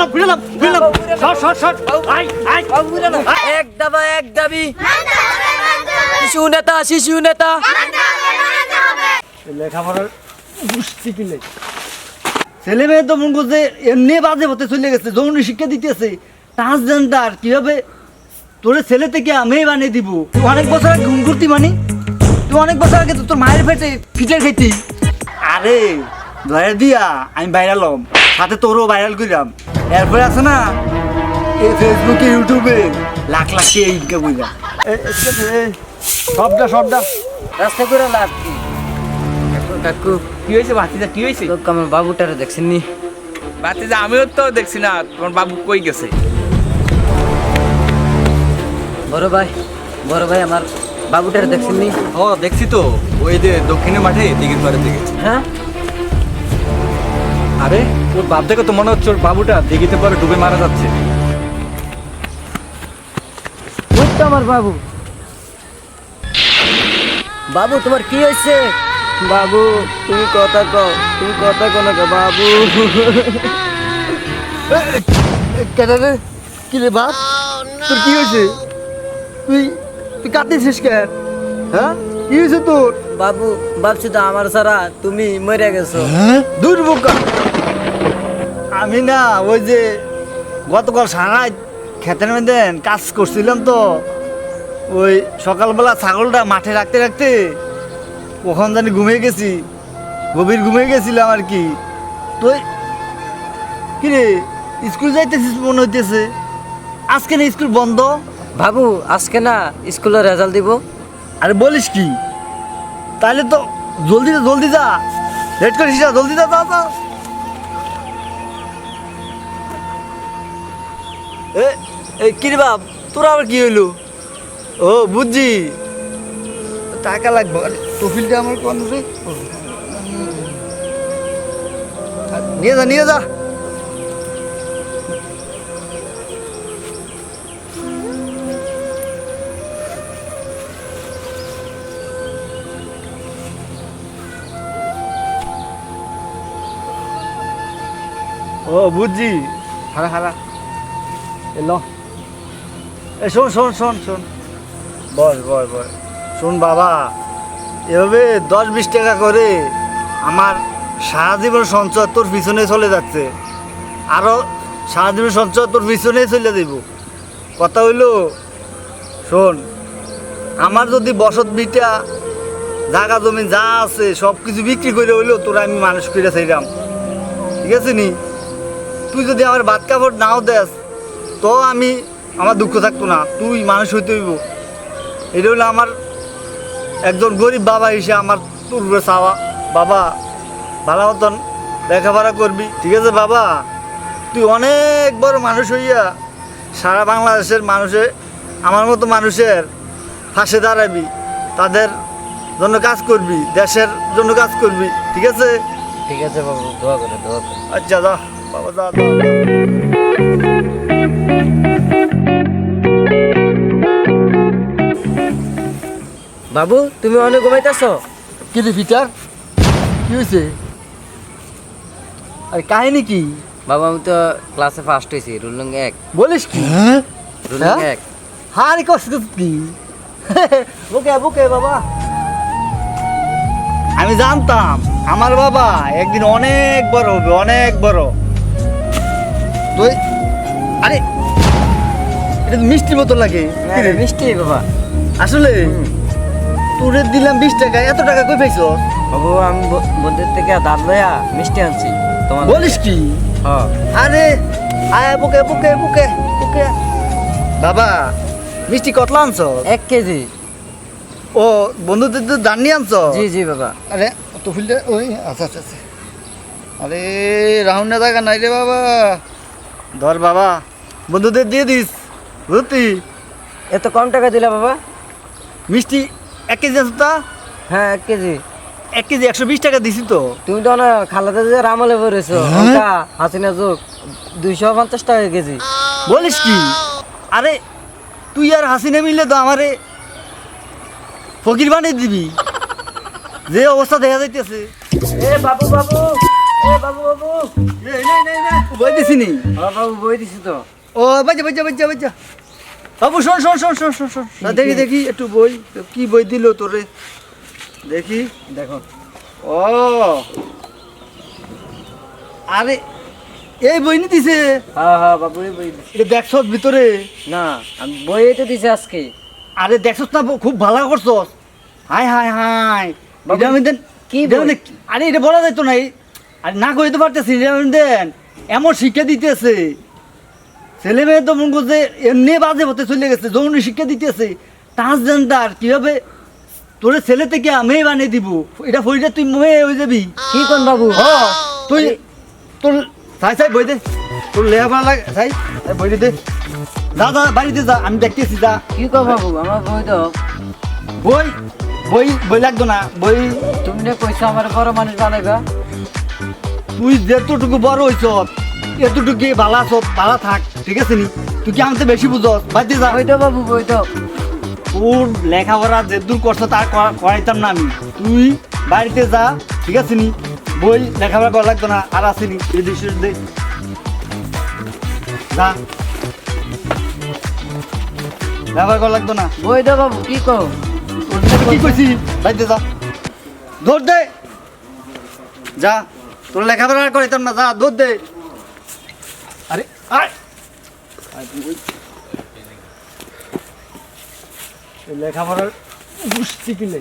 নাম ঘুরে নাম ঘুরে নাম শট শট শট আই আই এক দাবা এক দাবি। শিশু নেতা শিশু নেতা। লেখাপড়ার বুঝছি কিলে ছেলে মেয়ে তো মন করছে এমনি বাজে হতে চলে গেছে যৌন শিক্ষা দিতেছে। ট্রান্সজেন্ডার কীভাবে? তোর ছেলে থেকে আমি বানিয়ে দিব। তুই অনেক বছর আগে ঘুম করতি মানে। তুই অনেক বছর আগে তো তোর মায়ের পেটে ফিটার খাইতি। আরে ধরে দিয়া আমি ভাইরাল হম সাথে তোরও ভাইরাল করলাম এরপরে আছে না এই ফেসবুকে ইউটিউবে লাখ লাখ কে ইনকাম করিলাম সবটা সবটা। রাস্তা করে লাভ কি? কাকু, কি হয়েছে ভাতিজা কি হয়েছে? লোক আমার বাবুটারে দেখছেন নি ভাতিজা আমিও তো দেখছি না তোমার বাবু কই গেছে? বড় ভাই বড় ভাই আমার বাবুটারে দেখছেন নি ও দেখছি তো ওই যে দক্ষিণের মাঠে দিঘির পাড়ে দেখেছি হ্যাঁ? আরে ওর বাপ দেখে তো মনে হচ্ছে ওর বাবুটা দিঘিতে পরে ডুবে মারা যাচ্ছে। আমার বাবু? বাবু তোমার কি হয়েছে? বাবু তুমি কথা কও তুমি কথা কো না গো, বাবু? কেদারে কি রে বাপ? তোর কি হয়েছে? তুই তুই কাঁদতেছিস কেন? হ্যাঁ? কি হয়েছে তোর? বাবু ভাবছি তো আমার সারা তুমি মরে গেছো। দূর বোকা। আমি না ওই যে গতকাল সারাই খেতের মধ্যে কাজ করছিলাম তো ওই সকালবেলা ছাগলটা মাঠে রাখতে রাখতে কখন জানি ঘুমিয়ে গেছি গভীর ঘুমিয়ে গেছিলাম আর কি। তো কি রে স্কুল যাইতেছিস মনে হইতেছে? আজকে না স্কুল বন্ধ? বাবু আজকে না স্কুলের রেজাল্ট দিব। আরে বলিস কি? তাহলে তো জলদি জলদি যা। লেট করিস না জলদি যা যা যা। এ এই কি বাপ? তোরা আবার কি হইল? ও বুঝছি। টাকা লাগবে। তফিলটা আমার কোন রে। নিয়ে যা নিয়ে যা। ও বুঝছি। হারা হারা। এলো এ শোন শোন শোন শোন। বস বস বস। শোন বাবা, এভাবে দশ বিশ টাকা করে আমার সারা জীবন সঞ্চয় তোর পিছনে চলে যাচ্ছে। আরও সারা জীবন সঞ্চয় তোর পিছনেই চলে দেব। কথা হইল, শোন, আমার যদি বসত বিটা জায়গা জমি যা আছে সব কিছু বিক্রি করে হইলেও তোরা আমি মানুষ করে চাইলাম ঠিক আছে নি? তুই যদি আমার বাদ কাপড় নাও দেস তো আমি আমার দুঃখ থাকতো না তুই মানুষ হইতে হইব। এটা হলো আমার একজন গরিব বাবা হিসেবে আমার তোর চাওয়া। বাবা ভালো মতন লেখাপড়া করবি ঠিক আছে বাবা? তুই অনেক বড় মানুষ হইয়া সারা বাংলাদেশের মানুষে আমার মতো মানুষের ফাঁসে দাঁড়াবি তাদের জন্য কাজ করবি দেশের জন্য কাজ করবি ঠিক আছে? ঠিক আছে বাবু দোয়া করে দোয়া আচ্ছা যা বাবা যা। বাবু তুমি অনেক ঘুমাইতেছো। কি রে পিটার কি হয়েছে আরে কাহিনী কি? বাবা আমি তো ক্লাসে ফার্স্ট হয়েছি রুলং এক। বলিস কি? রুলং হ্যাঁ? এক। হারি কষ্ট কি? বুকে বুকে বাবা। আমি জানতাম আমার বাবা একদিন অনেক বড় হবে অনেক বড়। তুই আরে এটা মিষ্টি মতো লাগে। রে? মিষ্টি বাবা। আসলে তোরে দিলাম বিশ টাকা এত টাকা কই পাইছ? বাবু আমি বন্ধুর থেকে দাঁত লয়া মিষ্টি আনছি। তোমার বলিস কি? হ্যাঁ। আরে আয় বুকে বুকে বুকে বুকে। বাবা মিষ্টি কতলা আনছ? এক কেজি। ও বন্ধুদের তো দান্নি আনছ? জি জি বাবা। আরে তো ফুলটা ওই আচ্ছা আচ্ছা আচ্ছা। আরে রাহুল না থাকা নাই রে বাবা। ধর বাবা বন্ধুদের দিয়ে দিস। বুঝতি এত কম টাকা দিলা বাবা? মিষ্টি এক কেজি আছে তা? হ্যাঁ এক কেজি। এক কেজি একশো বিশ টাকা দিছি তো। তুমি তো না খালাতে যে রামলে পড়েছো। ওটা হাসিনা যোগ দুইশো পঞ্চাশ টাকা কেজি। বলিস কি? আরে তুই আর হাসিনা মিললে তো আমারে ফকির বানিয়ে দিবি। যে অবস্থা দেখা যাইতেছে। এ বাবু বাবু এ বাবু বাবু। বই দিছি নি। হ্যাঁ বাবু বই দিছি তো। ও বাজা বাজা বাজা বাজা। বাবু শোন শোন শোন শোন শোন শোন। না, দেখি দেখি একটু বই কি বই দিল তোরে? দেখি দেখো। ও। আরে এই বই নি দিছে? হ্যাঁ হ্যাঁ বাবু এই বই দিছি। এটা দেখছ ভিতরে? না আমি বই তো দিছে আজকে। আরে দেখছস না খুব ভালো করছস। Hi hi hi. বাবু, দেন কি আরে এটা বলা যাইতো না এই- আরে না কইতে পারতেছি দেন এমন শিক্ষা দিতেছে। ছেলে মেয়ে তো মনে করছে এমনি বাজে হতে চলে গেছে যৌন শিক্ষা দিতেছে। ট্রান্সজেন্ডার কীভাবে তোর ছেলে থেকে মেয়ে বানিয়ে দিব? এটা ফরিটা তুই মেয়ে হয়ে যাবি? কি কোন বাবু? হ তুই তোর সাই সাই বই দে। তোর ভালো লাগে সাই বই দে। যা যা বাড়িতে যা আমি দেখতেছি যা। কি কো বাবু আমার বই তো বই বই বই লাগতো না বই। তুমি না কইছো আমার বড় মানুষ বানাইবা। তুই যেতটুকু বড় হইছ এতটুকু ভালো আছ ভালো থাক ঠিক আছে নি? তুই কি আমাকে বেশি বুঝস? বাড়িতে যা। তো বাবু বই তো তোর লেখাপড়া যে দূর করছ তার করা- করাইতাম না আমি। তুই বাড়িতে যা ঠিক আছে নি? বই লেখাপড়া করা লাগতো না আর আসেনি এই দৃশ্য দে। যা। লেখাপড়া করা লাগতো না। বই তো বাবু কি কো কি কইছি? বাড়িতে যা। দৌড় দে। যা। তোর লেখাপড়া করাইতাম না যা দৌড় দে। আয়। লেখাপড়ার গুষ্টি কিলে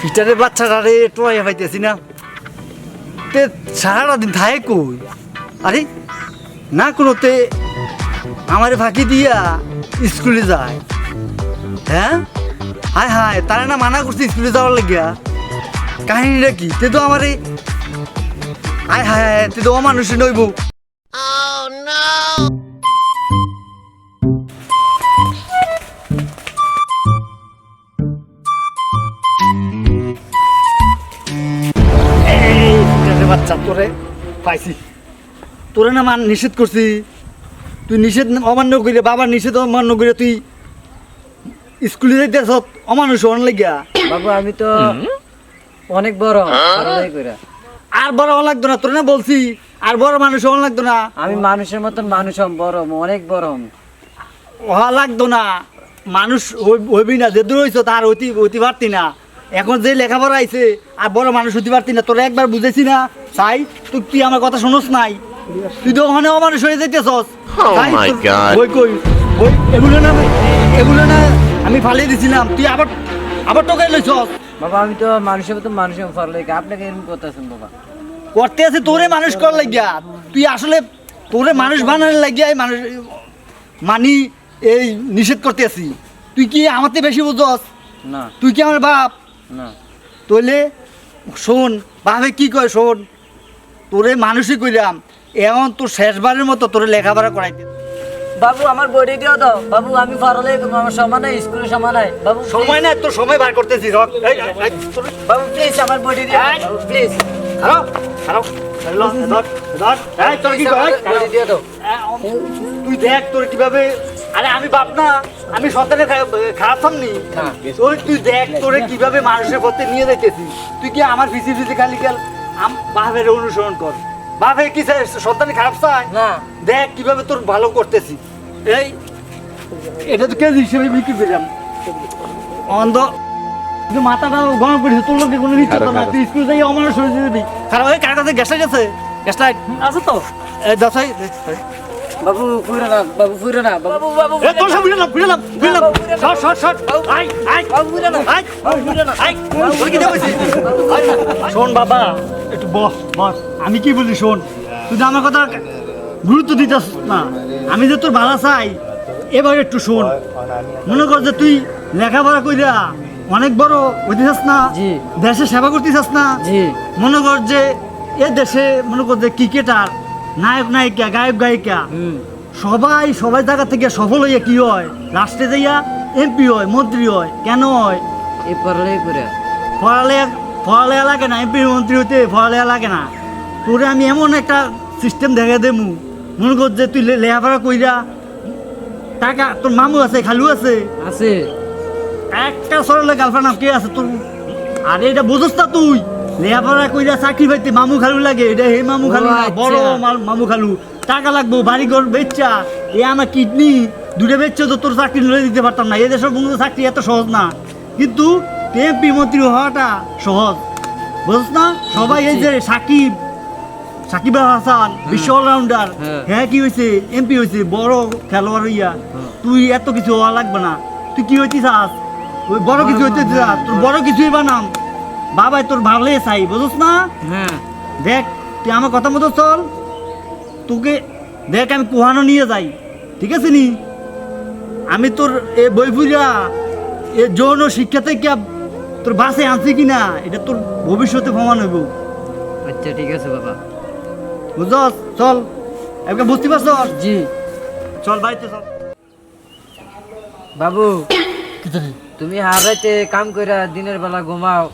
পিটারের বাচ্চাটা রে, টোয়াই পাইতেছি না। তে সারাটা দিন থাকে কই? আরে, না কোনোতে আমারে ফাঁকি দিয়া স্কুলে যায়। হ্যাঁ? হায় হায়, তারা না মানা করছে স্কুলে যাওয়ার লাগিয়া। কাহিনীটা কি? তে তো আমারে হায় হায় হায়, তে তো অমানুষে নইব। এই তোরে পাইছি। না মান নিষেধ করছি। তুই নিষেধ অমান্য করে বাবার নিষেধ অমান্য করে তুই স্কুলে যাইতেছ অমানুষ হন লাগিয়া। বাবু আমি তো অনেক বড় কইরা। আর বড় হওয়া লাগতো না তোরে না বলছি আর বড় মানুষ হওয়া লাগতো না। আমি মানুষের মতন মানুষ হম বড় হম, অনেক বড় হম। হওয়া লাগতো না। মানুষ হইবি না যে দূর হইছ তার হইতে হইতে পারতি না। এখন যে লেখাপড়া আইছে আর বড় মানুষ হতে পারতি না। তোরা একবার বুঝেছি না চাই তুই তুই আমার কথা শোনস নাই। তুই তো ওখানে অমানুষ হয়ে তাই কই? বই এগুলো না এগুলো না আমি ফালিয়ে দিছিলাম তুই আবার আবার টোকাই লইছস? বাবা আমি তো মানুষের মতন মানুষ হম পড়ালেখা আপনাকে এরকম করতেছেন বাবা? করতে আছে তোরে মানুষ কর লাগিয়া। তুই আসলে তোরে মানুষ বানানোর লাগিয়া এই মানুষ মানি এই নিষেধ করতে আছি। তুই কি আমাতে বেশি বুঝস? না। তুই কি আমার বাপ? না। তোলে শোন বাপে কি কয় শোন? তোরে মানুষই কইলাম এমন তোর শেষবারের মতো তোরে লেখাপড়া করাইতে। বাবু আমার বডি দিও দাও। বাবু আমি করব আমার সময় নাই স্কুলে সময় নাই। বাবু সময় না তোর সময় বার করতেছি বাবু প্লিজ আমার বডি দিও। প্লিজ খারাপ খারাপ এই ল, ধর, ধর। এই, তোর কি কয়? বডি দিও দাও। তুই দেখ তোর কীভাবে আরে আমি বাপ না আমি সন্তানের খারাপ সামনি। তোর তুই দেখ তোরে কীভাবে মানুষের পথে নিয়ে যাইতেছি। তুই কি আমার ফিসি ফিসি খালি গেল বাপের অনুসরণ কর। বাপে কি? সন্তানের খারাপ চায়? না। দেখ কীভাবে তোর ভালো করতেছি। এই এটা তো কেজি হিসেবে বিক্রি করলাম। অন্ধ কিন্তু মাথাটা গরম করেছে তোর লোকে কোনো নিশ্চয় না তুই স্কুল যাই অমানুষ হয়ে যাবি খারাপ ওই কার কাছে গ্যাসটা গেছে। গ্যাসটা আছে তো। এই দশাই বাবু ফুরে না বাবু ফুরে না বাবু। বাবু এ তোর সব বুঝলাম বুঝলাম বুঝলাম শট শট শট আই আই বাবু ফুরে না। আই আই তোর কি দেবছি শোন বাবা একটু বস বস। আমি কি বলি শোন? তুই আমার কথা গুরুত্ব দিতেছ না। আমি যে তোর ভালো চাই এবার একটু শোন। মনে কর যে তুই লেখাপড়া কইরা অনেক বড় হইতেছাস না দেশে সেবা করতেছাস না। মনে কর যে এ দেশে মনে কর যে ক্রিকেটার নায়ক নায়িকা গায়ক গায়িকা হুম। সবাই সবাই জায়গা থেকে সফল হইয়া কি হয়? লাস্টে যাইয়া এমপি হয় মন্ত্রী হয় কেন হয়? এই পড়ালেখা করে পড়ালেখা পড়ালেখা লাগে না এমপি মন্ত্রী হতে পড়ালেখা লাগে না। তোরে আমি এমন একটা সিস্টেম দেখে দেবো মনে কর যে তুই লে- লেখাপড়া কইরা টাকা তোর মামু আছে খালু আছে। আছে। একটা সরলে গার্লফ্রেন্ড কে আছে তোর আরে এটা বুঝছ না তুই? লেখাপড়া কইরা চাকরি পাইতে মামু খালু লাগে। এটা হে মামু খালু না আচ্ছা। বড় মামু খালু। টাকা লাগবো বাড়ি ঘর বেচা এ আমার কিডনি দুটো বেচছে তো তোর চাকরি লয়ে দিতে পারতাম না। এদেশের বন্ধু চাকরি এত সহজ না। কিন্তু এমপি মন্ত্রী হওয়াটা সহজ। বুঝছ না? সবাই এই যে সাকিব সাকিব আল হাসান বিশ্ব অলরাউন্ডার হ্যাঁ। হ্যাঁ কি হয়েছে এমপি হয়েছে বড় খেলোয়াড় হইয়া। তুই এত কিছু হওয়া লাগবে না। তুই কি হইতে চাস ওই বড় কিছু হইতে তোর বড় কিছুই বানাম বাবাই তোর ভালোই চাই বুঝছ না? হ্যাঁ। দেখ তুই আমার কথা মতো চল। তোকে দেখ আমি কুহানো নিয়ে যাই। ঠিক আছে নি? আমি তোর এ বই ফুরা এ যৌন শিক্ষা থেকে তোর বাসে আনছি কিনা এটা তোর ভবিষ্যতে প্রমাণ হইব। আচ্ছা ঠিক আছে বাবা। বুঝছস চল। এবার বুঝতে পারছ? জি। চল বাড়িতে চল। বাবু। তুমি হারাইতে কাম কইরা দিনের বেলা ঘুমাও।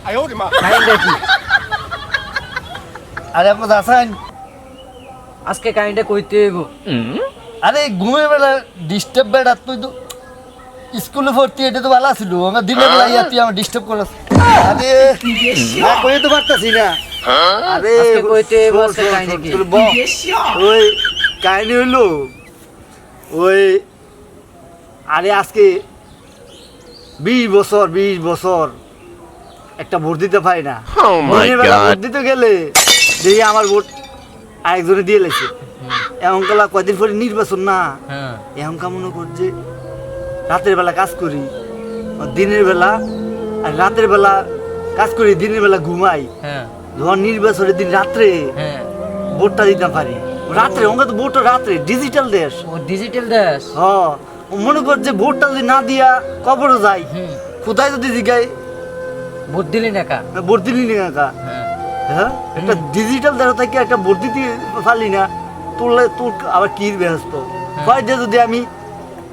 আরে আপনার আসান আজকে কাইন্ডা কইতে হইব। আরে ঘুমের বেলা ডিস্টার্ব বেড়া তুই তো স্কুলে ভর্তি এটা তো ভালো ছিল আমার দিনের বেলা তুই আমার ডিস্টার্ব করস আরে না কই তো পারতাছি না। আরে আজকে কইতে কাহিনী কি? ওই কাহিনী হইল ওই আরে আজকে বিশ বছর বিশ বছর একটা ভোট দিতে পারি না। ভোট দিতে গেলে দেখি আমার ভোট আরেকজনে দিয়ে লেছে। এমন কালা কয়দিন পরে নির্বাচন না। হ্যাঁ। এখন মনে করছে রাতের বেলা কাজ করি দিনের বেলা আর রাতের বেলা কাজ করি দিনের বেলা ঘুমাই। হ্যাঁ যখন নির্বাচনের দিন রাত্রে হ্যাঁ। ভোটটা দিতে পারি। রাত্রে ওঙ্গা তো ভোটটা রাত্রে ডিজিটাল দেশ। ও ডিজিটাল দেশ? হ মনে কর যে ভোটটা যদি না দিয়া কবরও যায়। হুম। কোথায় যদি জিগাই ভোট দিলি না কা? ভোট দিলি না কা? হ্যাঁ। হ্যাঁ? একটা ডিজিটাল দেশ থেকে একটা ভোট দিতে পারলি না তোরলে তোর আবার কি ব্যস্ত? কয় যে যদি আমি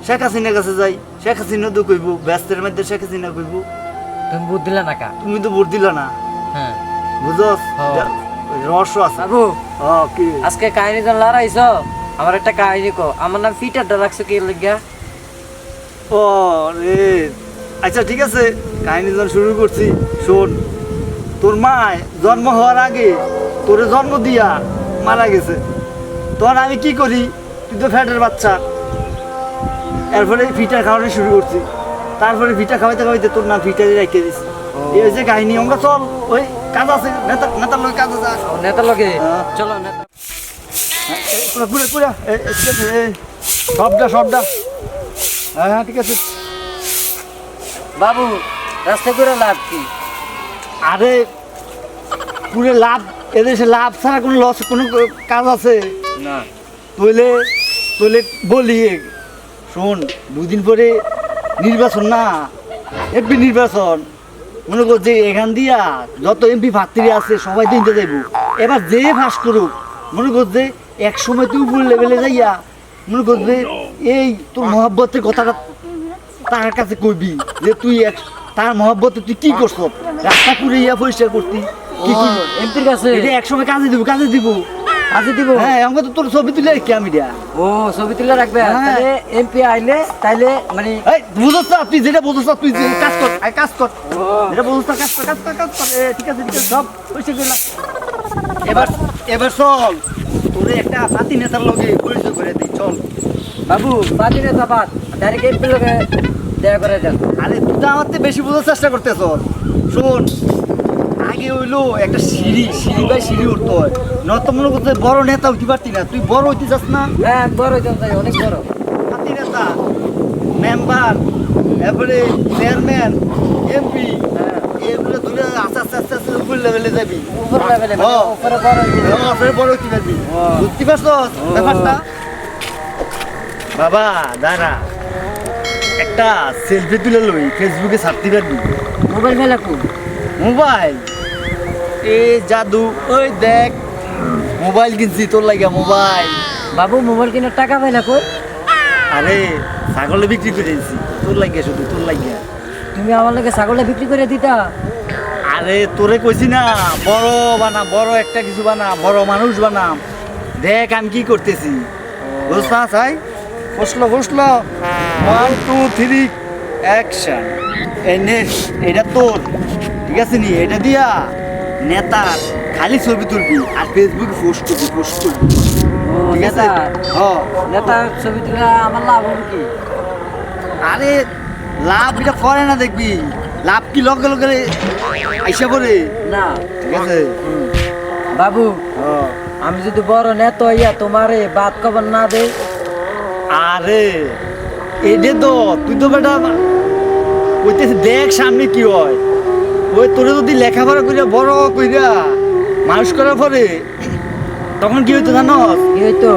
শেখ হাসিনার কাছে যাই শেখ হাসিনা তো কইব ব্যস্তের মধ্যে শেখ হাসিনা কইব। তুমি ভোট দিলা না কা? তুমি তো ভোট দিলা না। হ্যাঁ। বুঝস হ্যাঁ। রহস্য আছে। বাবু হ কি? আজকে কাহিনী তো লড়াইছ আমার একটা কাহিনী কো আমার নাম ফিটারটা রাখছো কি লাগিয়া ও রে। আচ্ছা ঠিক আছে কাহিনী যখন শুরু করছি। শোন তোর মায় জন্ম হওয়ার আগে তোর জন্ম দিয়া মারা গেছে। তখন আমি কি করি? তুই তো ফ্যাটের বাচ্চা। এরপরে ফিটা খাওয়ানো শুরু করছি। তারপরে ফিটা খাওয়াইতে খাওয়াইতে তোর নাম ফিটারে রেখে দিছি। এই হচ্ছে কাহিনী আমরা চল ওই। কাজ আছে নেতা নেতার লোক কাজ আছে ও নেতা লগে। চলো নেতা পুরা পুরা পুরা ঠিক আছে সবটা সবটা হ্যাঁ হ্যাঁ ঠিক আছে। বাবু রাস্তা করে লাভ কি? আরে পুরো লাভ এদেশে লাভ ছাড়া কোনো লস কোনো কাজ আছে? না। তইলে তইলে বলি শোন দুদিন পরে নির্বাচন না এমপি নির্বাচন। মনে কর যে এখান দিয়া যত এমপি প্রার্থী আছে সবাই দিনতে যাইব। এবার যে ফাঁস করুক মনে কর যে এক সময় তুই উপর লেভেলে যাইয়া মনে কর যে এই তোর মহাব্বতের কথাটা তার কাছে কইবি যে তুই এক তার মহাব্বতে তুই কি করছ? রাস্তা করে ইয়া পরিষ্কার করতি। কি কি এমপির কাছে? এটা এক সময় কাজে দিব কাজে দিব। কাজে দিব। হ্যাঁ আমাকে তো তোর ছবি তুলে রেখে আমি দিয়া। ও ছবি তুলে রাখবে। তাহলে এমপি আইলে তাইলে মানে এই বুঝছ না তুই যেটা বুঝছ তুই যে কাজ কর আয় কাজ কর যেটা বুঝছ কাজ কর কাজ কর কাজ কর ঠিক আছে ঠিক আছে সব পয়সা গেলাম এবার এবার চল। তোরে একটা পাতি নেতার লগে পরিচয় করে দিই চল। বাবু পাতি নেতা বাদ। ডাইরেক্ট এমপি লগে দেয়া করে দেন আরে তুই তো আমার বেশি বোঝার চেষ্টা করতেছ শোন। আগে হইল একটা সিঁড়ি সিঁড়ি বাই সিঁড়ি উঠতে হয়। নত মনে করতে বড় নেতা উঠতে পারতি না। তুই বড় হইতে চাস না? হ্যাঁ বড় হইতাম তাই অনেক বড়। পাতি নেতা মেম্বার এরপরে চেয়ারম্যান এমপি হ্যাঁ। এগুলো ধরে আস্তে আস্তে আস্তে আস্তে উপর লেভেলে যাবি। উপর লেভেলে। উপরে বড় হইবে। এবং আপনার বড় হইতে পারবি ও। বুঝতে পারছ ব্যাপারটা? বাবা দাঁড়া। একটা সেলফি তুলে লই ফেসবুকে ছাড়তে পারবি। মোবাইল মেলা মোবাইল? এ জাদু ওই দেখ। মোবাইল কিনছি তোর লাগিয়া মোবাইল। বাবু মোবাইল কেনার টাকা পাইলা কই? আরে ছাগলে বিক্রি করে দিয়েছি তোর লাগিয়া শুধু তোর লাগিয়া। তুমি আমার লগে ছাগলে বিক্রি করে দিতা। আরে তোরে কইছি না বড় বানা বড় একটা কিছু বানা বড় মানুষ বানাম। দেখ আমি কি করতেছি। বুঝছ না চাই। বসল বসল। ওয়ান টু থ্রি অ্যাকশন এই নে এটা তোর। ঠিক আছে নি? এটা দিয়া। নেতার খালি ছবি তুলবি আর ফেসবুক পোস্ট করবি পোস্ট করবি। ঠিক আছে? হ্যাঁ নেতার ছবি তুলে আমার লাভ হবে কি? আরে লাভ এটা করে না দেখবি। লাভ কি লগে লগে আইসা পড়ে? না। ঠিক আছে? বাবু। আমি যদি বড় নেতা হইয়া তোমারে বাদ খবর না দে আরে এডে তো তুই তো বেটা ওইতেছে দেখ সামনে কি হয়। ওই তোরে যদি লেখাপড়া কইরা বড় কইরা মানুষ করার পরে তখন কি হইতো জানস কি হইতো?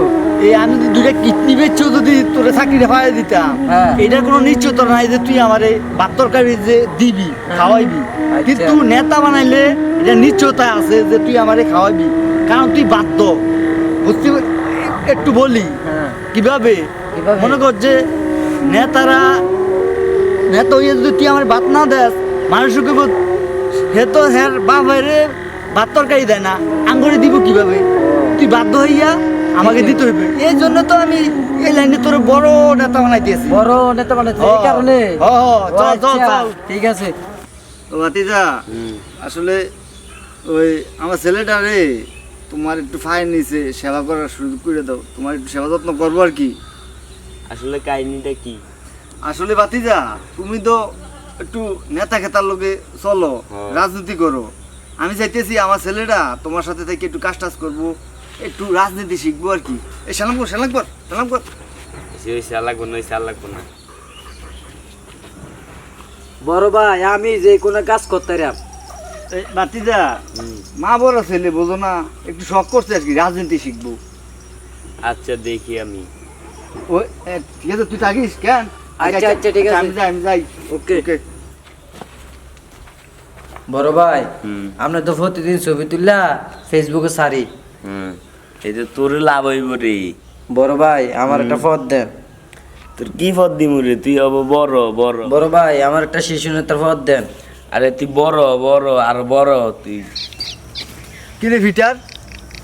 এই আমি যদি দুইটা কিডনি বেচছো যদি তোরে চাকরিটা পাই দিতাম হ্যাঁ। এটার কোনো নিশ্চয়তা নাই যে তুই আমারে ভাত তরকারি যে দিবি খাওয়াইবি। আচ্ছা। কিন্তু নেতা বানাইলে এটা নিশ্চয়তা আছে যে তুই আমারে খাওয়াইবি। কারণ তুই বাধ্য। বুঝতে একটু বলি হ্যাঁ। কীভাবে? মনে কর যে নেতারা নেতা হইয়া যদি তুই আমার ভাত না দেস মানুষকে হে তো হ্যার বাপ রে ভাত তরকারি দেয় না আঙ্গুরে দিব কীভাবে? তুই বাধ্য হইয়া আমাকে দিতে হইবে। এই জন্য তো আমি এই লাইনে তোর বড় নেতা বানাই দিয়েছি বড় নেতা বানাইছে এই কারণে? চল, চল, আচ্ছা, চল। ঠিক আছে। তো ভাতিজা আসলে ওই আমার ছেলেটা রে তোমার একটু ফাইন নিছে সেবা করার সুযোগ করে দাও। তোমার একটু সেবা যত্ন করব আর কি। আসলে কাহিনীটা কি? আসলে বাতিজা তুমি তো একটু নেতা খেতার লোকে চলো হ্যাঁ। রাজনীতি করো। আমি চাইতেছি আমার ছেলেটা তোমার সাথে থেকে একটু কাজ টাজ করব একটু রাজনীতি শিখব আর কি। এই সালাম কর সালাম কর সালাম কর। ওই সাল লাগবো না ওই সাল লাগবো না। বড় ভাই আমি যে কোনো কাজ করতে বাতিজা মা বড় ছেলে বোঝো না একটু শখ করছে আর কি রাজনীতি শিখব। আচ্ছা দেখি আমি। এ, ঠিক আছে তুই থাকিস কেন? আচ্ছা, আচ্ছা, ঠিক আছে। আমি যাই আমি যাই। ওকে। ওকে। বড় ভাই আমরা তো প্রতিদিন ছবি তুললা ফেসবুকে সারি। হুম। এই তো তোর লাভ হইব রে। বড় ভাই আমার একটা পদ দেন। তোর কি পদ দিমু রে? তুই হব বড় বড়। বড় ভাই আমার একটা শিশু নেতার পদ দেন। আরে তুই বড় বড় আর বড় তুই। কিরে ভিটার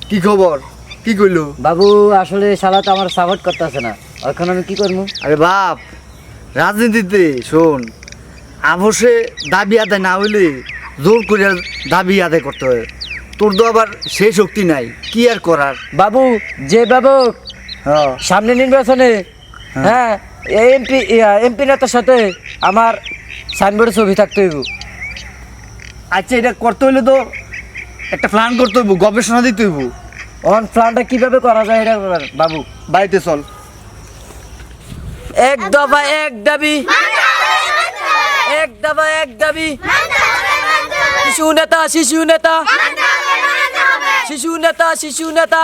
কি খবর? কি কইলো? বাবু আসলে শালা তো আমার সাপোর্ট করতেছে না। এখন আমি কি করব আরে বাপ রাজনীতিতে শোন আবশ্যে দাবি আদায় না হইলে জোর করে দাবি আদায় করতে হয়। তোর তো আবার সেই শক্তি নাই কি আর করার? বাবু যে বাবু হ্যাঁ। সামনে নির্বাচনে হ্যাঁ। এমপি এমপি নেতার সাথে আমার সাইনবোর্ডে ছবি থাকতে হইব। আচ্ছা এটা করতে হইলে তো একটা প্ল্যান করতে হইব গবেষণা দিতে হইব। অন প্ল্যানটা কীভাবে করা যায় এটা বাবু? বাড়িতে চল। এক দফা এক দাবি। এক দফা এক দাবি। শিশু নেতা শিশু নেতা। শিশু নেতা শিশু নেতা।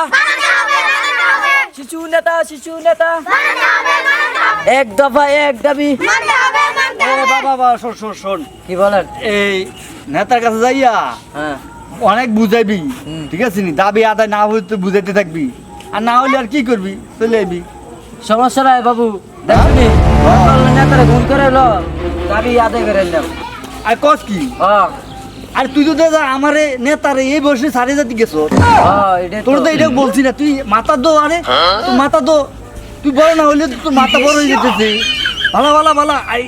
শিশু নেতা শিশু নেতা। এক দফা এক দাবি। বাবা বাবা শোন শোন শোন। কি বলেন? এই নেতার কাছে যাইয়া হ্যাঁ। অনেক বুঝাইবি। ঠিক আছে নি? দাবি আদায় না হইতে বুঝাইতে থাকবি। আর না হলে আর কি করবি? চলে আইবি। সমস্যা নাই বাবু। দেখুনি নেতারা গুণ করে এলো। দাবি আদায় করে নিলাম আর কস কি? হ্যাঁ। আর তুই তো দাদা আমারে নেতারে এই বয়সে জাতি গেছ হ্যাঁ তোর তো তো এটা বলছি না তুই মাথা দো আরে তুই মাথা দো। তুই বড় না হইলে তোর মাথা বড় হয়ে যেতেছে। ভালো ভালো ভালো। আই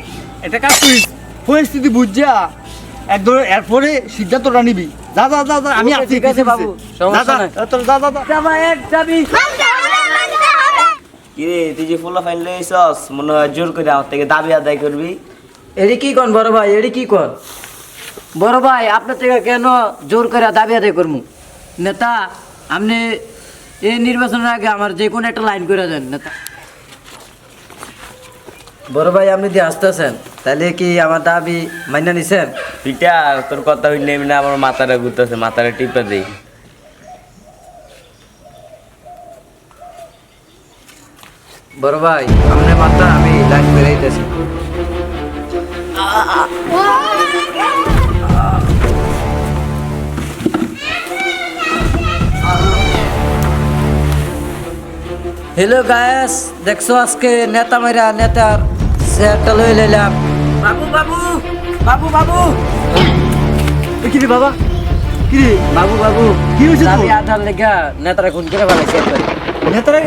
এটা কাজ করিস পরিস্থিতি বুঝছা একদম এরপরে সিদ্ধান্তটা নিবি। যা যা যা যা আমি আছি ঠিক আছে বাবু, সমস্যা নাই। তোর যা যা যা। এক কিরে তুই যে ফুলা ফাইল লইছস মনে হয় জোর করে আমার থেকে দাবি আদায় করবি। এডি কি কন বড় ভাই এডি কি কন? বড় ভাই আপনার থেকে কেন জোর করে দাবি আদায় করব নেতা আপনি এই নির্বাচনের আগে আমার যে কোনো একটা লাইন করে দেন নেতা। বড় ভাই আপনি দিয়ে আসতেছেন তাহলে কি আমার দাবি মাইনা নিছেন? পিটার তোর কথা হইলে না আমার মাথাটা ঘুরতেছে মাথাটা টিপে দেই। বড় ভাই আপনার মাত্রা আমি লাইন করে দিতেছি হ্যালো গায়েস দেখছ আজকে নেতা মেরা নেতার চেয়ারটা লই লইলাম। বাবু বাবু বাবু বাবু। এ কি রে বাবা? কি রে? বাবু বাবু। কি হয়েছে? দাবি আদার লেগা নেতারা খুন করে ফেলাইছে নেতারা?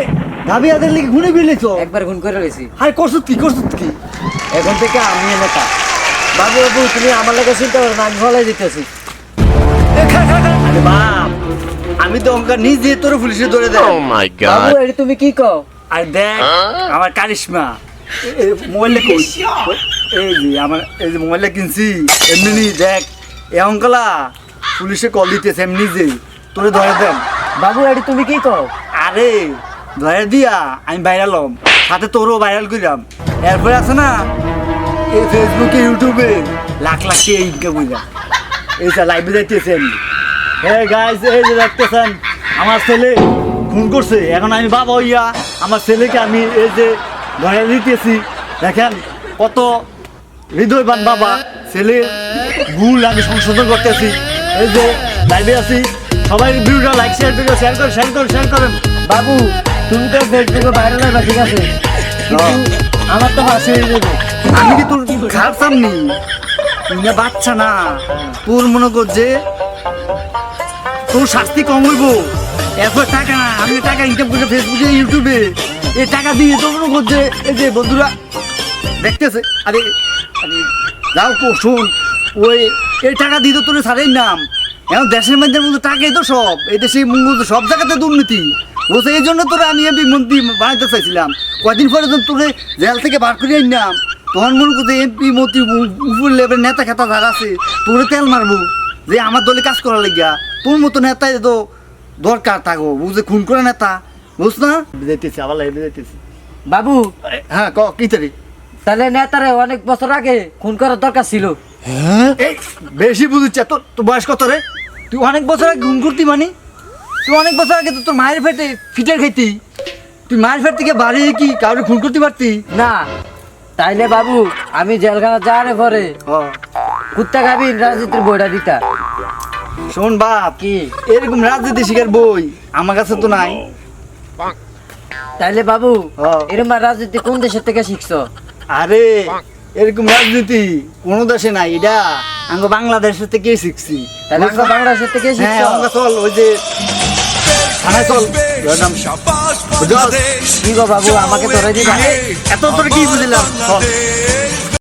দাবি আদের লিখে ঘুরে বিলেছ একবার খুন করে রয়েছি। হাই করছ কি করছ কি? এখন থেকে আমি নেতা। বাবু বাবু তুমি আমার লাগে চিন্তা করো না আমি ফলাই দিতেছি। আরে বাপ আমি তো অঙ্কা নিজে তোর পুলিশে ধরে দেয়। Oh my Babu god. এটি তুমি কি কও? আর দেখ আমার কারিশমা। মোবাইলে কই? এই যে আমার এই যে মোবাইলে কিনছি এমনি নি দেখ এ অঙ্কলা পুলিশে কল দিতেছে এমনি যে তোরে ধরে দেন। বাবু এটি তুমি কি কও? আরে ধরে দিয়া, আমি ভাইরাল হম। সাথে তোরও ভাইরাল করিলাম এরপরে আছে না, এই ফেসবুকে, ইউটিউবে লাখ লাখ কে ইনকাম করিলাম এই স্যার লাইভে যাইতেছেন হ্যাঁ গাইস এই যে দেখতেছেন, আমার ছেলে ফোন করছে। এখন আমি বাবা হইয়া আমার ছেলেকে আমি এই যে ধরে দিতেছি। দেখেন কত হৃদয়বান বাবা। ছেলে ভুল আমি সংশোধন করতেছি। এই যে লাইভে আছি। সবাই ভিডিওটা লাইক শেয়ার করে শেয়ার করে শেয়ার করে শেয়ার করেন। বাবু তুমি তো ফেসবুকে ভাইরাল হবে ঠিক আছে? আমার তো ফাঁসি হয়ে যাবে। আমি কি তোর খারাপ সামনি তুই না বাচ্চা না। তোর মনে কর যে তোর শাস্তি কম হইব। এরপর টাকা না আমি টাকা ইনকাম করে ফেসবুকে ইউটিউবে এই টাকা দিয়ে তোর মনে কর যে এই যে বন্ধুরা দেখতেছে আরে আরে যাও কো শোন ওই এই টাকা দিয়ে তো তোর সারেই নাম। এখন দেশের মধ্যে মধ্যে টাকাই তো সব এই দেশে মূলত সব জায়গাতে দুর্নীতি। বলছে এই জন্য তোরা আমি এমপি মন্ত্রী বানাইতে চাইছিলাম। কয়দিন পরে যখন তোরে জেল থেকে বার করে আনলাম তখন মনে করতে এমপি মন্ত্রী উপর লেভেল নেতা খেতা যারা আছে তোরে তেল মারবো যে আমার দলে কাজ করার লাগিয়া। তোর মতো নেতাই তো দরকার থাকো বুঝে খুন করে নেতা বুঝ না? বুঝাইতেছি আবার লাইভে যাইতেছি। বাবু হ্যাঁ ক কি তারি? তাহলে নেতারে অনেক বছর আগে খুন করার দরকার ছিল। হ্যাঁ? বেশি বুঝিচ্ছে তোর তোর বয়স কত রে? তুই অনেক বছর আগে খুন করতি মানে? তুই অনেক বছর আগে তো তোর মায়ের ফেটে ফিটার খাইতি। তুই মায়ের ফেট থেকে বাড়ি কি কাউরে খুন করতে পারতি? না তাইলে বাবু আমি জেলখানা যাওয়ার পরে কুত্তা খাবি রাজনীতির বইটা দিতা। শোন বাপ কি? এরকম রাজনীতি শিকার বই আমার কাছে তো নাই। তাইলে বাবু। এরকম রাজনীতি কোন দেশের থেকে শিখছো? আরে এরকম রাজনীতি কোনো দেশে নাই এটা আমি বাংলাদেশের থেকে শিখছি। তাহলে বাংলাদেশের থেকে শিখছো? চল ওই যে থানায় চল। নাম। কি গো বাবু আমাকে ধরে দিবা এত তোর কি বুঝলাম?